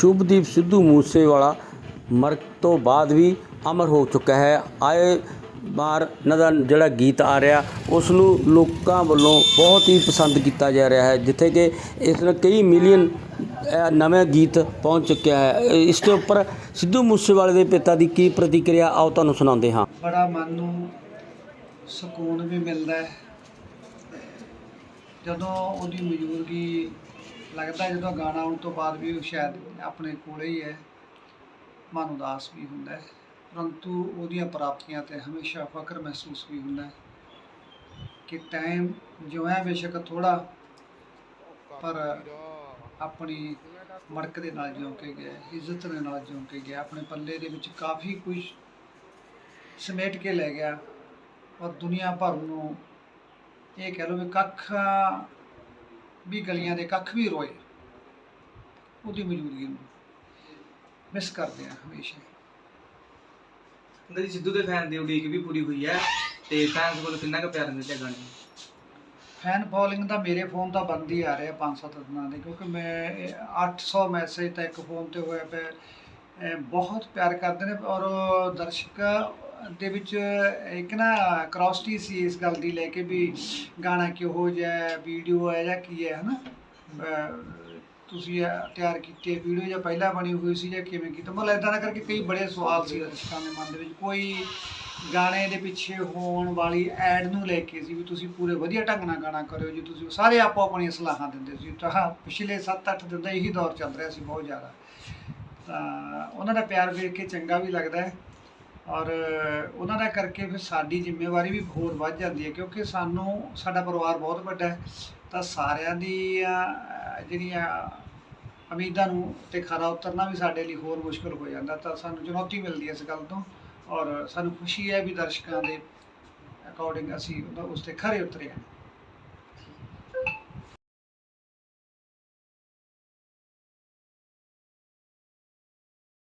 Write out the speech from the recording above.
ਸ਼ੁਭਦੀਪ ਸਿੱਧੂ ਮੂਸੇਵਾਲਾ ਮਰ ਤੋਂ ਬਾਅਦ ਵੀ ਅਮਰ ਹੋ ਚੁੱਕਾ ਹੈ। ਆਏ ਬਾਰ ਇਹਨਾਂ ਦਾ ਜਿਹੜਾ ਗੀਤ ਆ ਰਿਹਾ ਉਸ ਨੂੰ ਲੋਕਾਂ ਵੱਲੋਂ ਬਹੁਤ ਹੀ ਪਸੰਦ ਕੀਤਾ ਜਾ ਰਿਹਾ ਹੈ ਜਿੱਥੇ ਕਿ ਇਸ ਨਾਲ ਕਈ ਮਿਲੀਅਨ ਅ, ਨਵੇਂ ਗੀਤ ਪਹੁੰਚ ਚੁੱਕਿਆ ਹੈ। ਇਸ ਦੇ ਉੱਪਰ ਸਿੱਧੂ ਮੂਸੇਵਾਲੇ ਦੇ ਪਿਤਾ ਦੀ ਕੀ ਪ੍ਰਤੀਕਿਰਿਆ ਆਓ ਤੁਹਾਨੂੰ ਸੁਣਾਉਂਦੇ ਹਾਂ। ਬੜਾ ਮਨ ਨੂੰ ਸਕੂਨ ਵੀ ਮਿਲਦਾ ਹੈ। ਜਦੋਂ ਉਹਦੀ ਮੌਜੂਦਗੀ ਲੱਗਦਾ ਜਦੋਂ ਗਾਣਾ ਆਉਣ ਤੋਂ ਬਾਅਦ ਵੀ ਉਹ ਸ਼ਾਇਦ ਆਪਣੇ ਕੋਲੇ ਹੀ ਹੈ, ਮਨ ਉਦਾਸ ਵੀ ਹੁੰਦਾ ਹੈ। ਪਰੰਤੂ ਉਹਦੀਆਂ ਪ੍ਰਾਪਤੀਆਂ ਤੇ ਹਮੇਸ਼ਾ ਫਖਰ ਮਹਿਸੂਸ ਵੀ ਹੁੰਦਾ ਹੈ ਕਿ ਟਾਈਮ ਜੋ ਬੇਸ਼ੱਕ ਥੋੜਾ ਪਰ ਆਪਣੀ ਮੜਕ ਦੇ ਨਾਲ ਜਿਉਂ ਕੇ ਗਿਆ, ਇੱਜ਼ਤ ਦੇ ਨਾਲ ਜਿਉਂ ਕੇ ਗਿਆ, ਆਪਣੇ ਪੱਲੇ ਦੇ ਵਿੱਚ ਕਾਫੀ ਕੁਝ ਸਮੇਟ ਕੇ ਲੈ ਗਿਆ ਔਰ ਦੁਨੀਆ ਭਰ ਨੂੰ ਇਹ ਕਹਿ ਲਓ ਵੀ ਕੱਖ ਵੀ ਗਲੀਆਂ ਦੇ ਕੱਖ ਵੀ ਰੋਏ। ਉਹਦੀ ਮੌਜੂਦਗੀ ਨੂੰ ਮਿਸ ਕਰਦੇ ਆ ਹਮੇਸ਼ਾ ਜੀ ਸਿੱਧੂ ਦੇ ਫੈਨ ਦੀ ਉਡੀਕ ਵੀ ਪੂਰੀ ਹੋਈ ਹੈ ਤੇ ਫੈਨਸ ਕੋਲ ਕਿੰਨਾ ਕੁ ਪਿਆਰ ਮਿਲਦਾ ਗਾਣੇ ਫੈਨ ਫੋਲੋਇੰਗ ਤਾਂ ਮੇਰੇ ਫੋਨ ਤਾਂ ਬੰਦ ਹੀ ਆ ਰਿਹਾ 5-7 ਦਿਨਾਂ ਦੇ ਕਿਉਂਕਿ ਮੈਂ ਇਹ 800 ਮੈਸੇਜ ਤਾਂ ਇੱਕ ਫੋਨ ਤੇ ਹੋਇਆ ਪਿਆ। ਬਹੁਤ ਪਿਆਰ ਕਰਦੇ ਨੇ ਔਰ ਦਰਸ਼ਕ ਦੇ ਵਿੱਚ ਇੱਕ ਨਾ ਕ੍ਰੋਸਟੀ ਸੀ ਇਸ ਗੱਲ ਦੀ ਲੈ ਕੇ ਵੀ ਗਾਣਾ ਕਿਹੋ ਜਿਹਾ ਵੀਡੀਓ ਹੈ ਜਾਂ ਕੀ ਹੈ, ਹਨਾ? ਤੁਸੀਂ ਤਿਆਰ ਕੀਤੀ ਵੀਡੀਓ ਜਾਂ ਪਹਿਲਾਂ ਬਣੀ ਹੋਈ ਸੀ ਜਾਂ ਕਿਵੇਂ ਕੀਤਾ? ਮਤਲਬ ਇਦਾਂ ਦਾ ਕਰਕੇ ਕਈ ਬੜੇ ਸਵਾਲ ਸੀ ਦਰਸ਼ਕਾਂ ਦੇ ਮਨ ਦੇ ਵਿੱਚ। ਕੋਈ ਗਾਣੇ ਦੇ ਪਿੱਛੇ ਹੋਣ ਵਾਲੀ ਐਡ ਨੂੰ ਲੈ ਕੇ ਸੀ ਵੀ ਤੁਸੀਂ ਪੂਰੇ ਵਧੀਆ ਢੰਗ ਨਾਲ ਗਾਣਾ ਕਰਿਓ, ਜੀ ਤੁਸੀਂ ਸਾਰੇ ਆਪੋ ਆਪਣੀਆਂ ਸਲਾਹਾਂ ਦਿੰਦੇ ਸੀ। ਤਾਂ ਪਿਛਲੇ 7-8 ਦਿਨ ਦਾ ਇਹੀ ਦੌਰ ਚੱਲ ਰਿਹਾ ਸੀ ਬਹੁਤ ਜ਼ਿਆਦਾ। ਤਾਂ ਉਹਨਾਂ ਦਾ ਪਿਆਰ ਵੇਖ ਕੇ ਚੰਗਾ ਵੀ ਲੱਗਦਾ ਹੈ। ਔਰ ਉਹਨਾਂ ਦਾ ਕਰਕੇ ਫਿਰ ਸਾਡੀ ਜ਼ਿੰਮੇਵਾਰੀ ਵੀ ਹੋਰ ਵੱਧ ਜਾਂਦੀ ਹੈ ਕਿਉਂਕਿ ਸਾਨੂੰ, ਸਾਡਾ ਪਰਿਵਾਰ ਬਹੁਤ ਵੱਡਾ ਹੈ, ਤਾਂ ਸਾਰਿਆਂ ਦੀ ਜਿਹੜੀਆਂ ਉਮੀਦਾਂ ਨੂੰ ਤੇ ਖਰਾ ਉਤਰਨਾ ਵੀ ਸਾਡੇ ਲਈ ਹੋਰ ਮੁਸ਼ਕਲ ਹੋ ਜਾਂਦਾ, ਤਾਂ ਸਾਨੂੰ ਚੁਣੌਤੀ ਮਿਲਦੀ ਹੈ ਇਸ ਗੱਲ ਤੋਂ। ਔਰ ਸਾਨੂੰ ਖੁਸ਼ੀ ਹੈ ਵੀ ਦਰਸ਼ਕਾਂ ਦੇ ਅਕੋਰਡਿੰਗ ਅਸੀਂ ਉਹਦਾ- ਉਸ ਤੇ ਖਰੇ ਉਤਰੇ ਹਾਂ।